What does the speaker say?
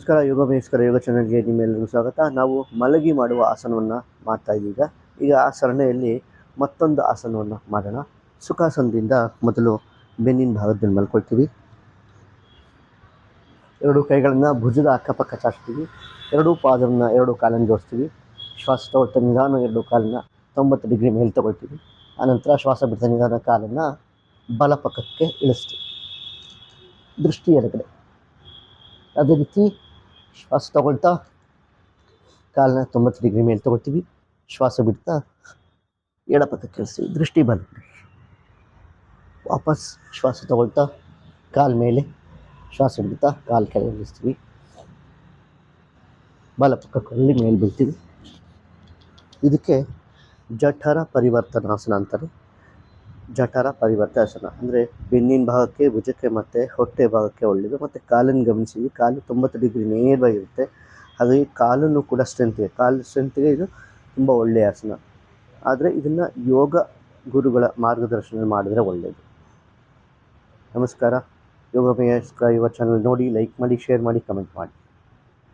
ನಮಸ್ಕಾರ, ಯೋಗ ಬಯಸ್ಕರ ಯೋಗ ಚಾನಲ್ಗೆ ನಿಮ್ಮೆಲ್ಲರಿಗೂ ಸ್ವಾಗತ. ನಾವು ಮಲಗಿ ಮಾಡುವ ಆಸನವನ್ನು ಮಾಡ್ತಾ ಇದ್ದೀಗ. ಈಗ ಆ ಸರಣೆಯಲ್ಲಿ ಮತ್ತೊಂದು ಆಸನವನ್ನು ಮಾಡೋಣ. ಸುಖಾಸನದಿಂದ ಮೊದಲು ಬೆನ್ನಿನ ಭಾಗದಲ್ಲಿ ಮಲ್ಕೊಳ್ತೀವಿ. ಎರಡು ಕೈಗಳನ್ನು ಭುಜದ ಅಕ್ಕಪಕ್ಕ ಚಾಚ್ತೀವಿ. ಎರಡೂ ಪಾದವನ್ನು ಎರಡು ಕಾಲನ್ನು ಜೋಡಿಸ್ತೀವಿ. ಶ್ವಾಸ ತಗೊಳ್ತಾ ನಿಧಾನ ಎರಡು ಕಾಲನ್ನು ತೊಂಬತ್ತು ಡಿಗ್ರಿ ಮೇಲೆ ತಗೊಳ್ತೀವಿ. ಆನಂತರ ಶ್ವಾಸ ಬಿಡ್ತಾ ನಿಧಾನ ಕಾಲನ್ನು ಬಲ ಪಕ್ಕಕ್ಕೆ ಇಳಿಸ್ತೀವಿ. ದೃಷ್ಟಿ ಎಡಗಡೆ. ಅದೇ ರೀತಿ ಶ್ವಾಸ ತಗೊಳ್ತಾ ಕಾಲನ್ನ ತೊಂಬತ್ತು ಡಿಗ್ರಿ ಮೇಲೆ ತಗೊಳ್ತೀವಿ. ಶ್ವಾಸ ಬಿಡ್ತಾ ಎಡಪಥ ಪಕ್ಕಕ್ಕೆ ಇಳಿಸ್ತೀವಿ ದೃಷ್ಟಿ ಬಲ ವಾಪಸ್ ಶ್ವಾಸ ತಗೊಳ್ತಾ ಕಾಲು ಮೇಲೆ ಶ್ವಾಸ ಬಿಡ್ತಾ ಕಾಲು ಕೆಳಗೆ ಇಳಿಸ್ತೀವಿ ಬಲ ಪಕ್ಕಕ್ಕೆ ಮೇಲೆ ಬೀಳ್ತೀವಿ. ಇದಕ್ಕೆ ಜಠರ ಪರಿವರ್ತನಾಸನ ಅಂತಾರೆ ಜಠರ ಪರಿವರ್ತಾಸನ ಅಂದರೆ ಬೆನ್ನಿನ ಭಾಗಕ್ಕೆ, ಭುಜಕ್ಕೆ ಮತ್ತು ಹೊಟ್ಟೆ ಭಾಗಕ್ಕೆ ಒಳ್ಳೆಯದು ಮತ್ತು ಕಾಲನ್ನು ಗಮನಿಸಿ, ಕಾಲು ತೊಂಬತ್ತು ಡಿಗ್ರಿ ನೇರವಾಗಿರುತ್ತೆ ಹಾಗಾಗಿ ಕಾಲನ್ನು ಕೂಡ ಸ್ಟ್ರೆಂತ್ಗೆ ಕಾಲು ಸ್ಟ್ರೆಂತ್ಗೆ ಇದು ತುಂಬ ಒಳ್ಳೆಯ ಆಸನ. ಆದರೆ ಇದನ್ನು ಯೋಗ ಗುರುಗಳ ಮಾರ್ಗದರ್ಶನ ಮಾಡಿದರೆ ಒಳ್ಳೆಯದು ನಮಸ್ಕಾರ. ಯೋಗ ಮೇಯಸ್ಕ ಯುವ ಚಾನಲ್ ನೋಡಿ ಲೈಕ್ ಮಾಡಿ ಶೇರ್ ಮಾಡಿ ಕಮೆಂಟ್ ಮಾಡಿ.